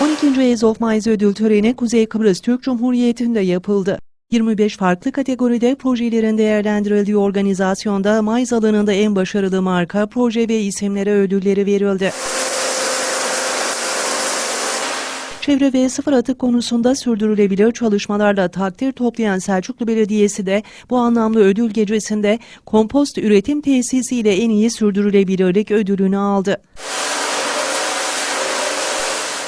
12. Ace of Mice ödül töreni Kuzey Kıbrıs Türk Cumhuriyeti'nde yapıldı. 25 farklı kategoride projelerin değerlendirildiği organizasyonda Mice alanında en başarılı marka, proje ve isimlere ödülleri verildi. Çevre ve sıfır atık konusunda sürdürülebilir çalışmalarla takdir toplayan Selçuklu Belediyesi de bu anlamda ödül gecesinde kompost üretim tesisi ile en iyi sürdürülebilirlik ödülünü aldı.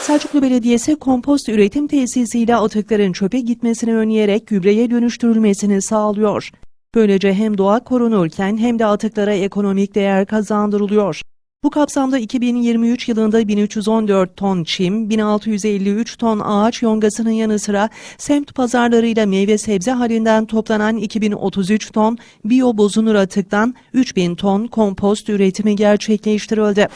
Selçuklu Belediyesi kompost üretim tesisiyle atıkların çöpe gitmesini önleyerek gübreye dönüştürülmesini sağlıyor. Böylece hem doğa korunurken hem de atıklara ekonomik değer kazandırılıyor. Bu kapsamda 2023 yılında 1314 ton çim, 1653 ton ağaç yongasının yanı sıra semt pazarlarıyla meyve sebze halinden toplanan 2033 ton biyo bozunur atıktan 3000 ton kompost üretimi gerçekleştirildi.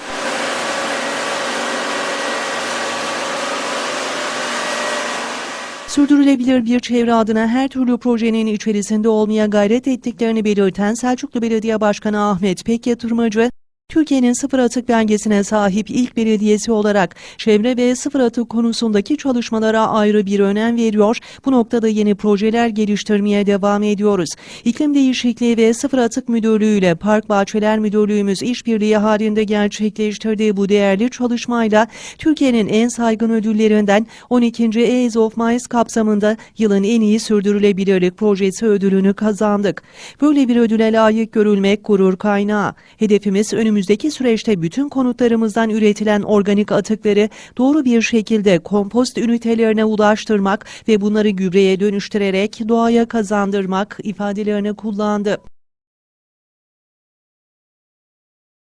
Sürdürülebilir bir çevre adına her türlü projenin içerisinde olmaya gayret ettiklerini belirten Selçuklu Belediye Başkanı Ahmet Pek Yatırmacı, Türkiye'nin sıfır atık belgesine sahip ilk belediyesi olarak çevre ve sıfır atık konusundaki çalışmalara ayrı bir önem veriyor. Bu noktada yeni projeler geliştirmeye devam ediyoruz. İklim Değişikliği ve Sıfır Atık Müdürlüğü ile Park Bahçeler Müdürlüğümüz işbirliği halinde gerçekleştirdiği bu değerli çalışmayla Türkiye'nin en saygın ödüllerinden 12. Ace of Mice kapsamında yılın en iyi sürdürülebilirlik projesi ödülünü kazandık. Böyle bir ödüle layık görülmek gurur kaynağı. Hedefimiz önümüzdeki süreçte bütün konutlarımızdan üretilen organik atıkları doğru bir şekilde kompost ünitelerine ulaştırmak ve bunları gübreye dönüştürerek doğaya kazandırmak ifadelerini kullandı.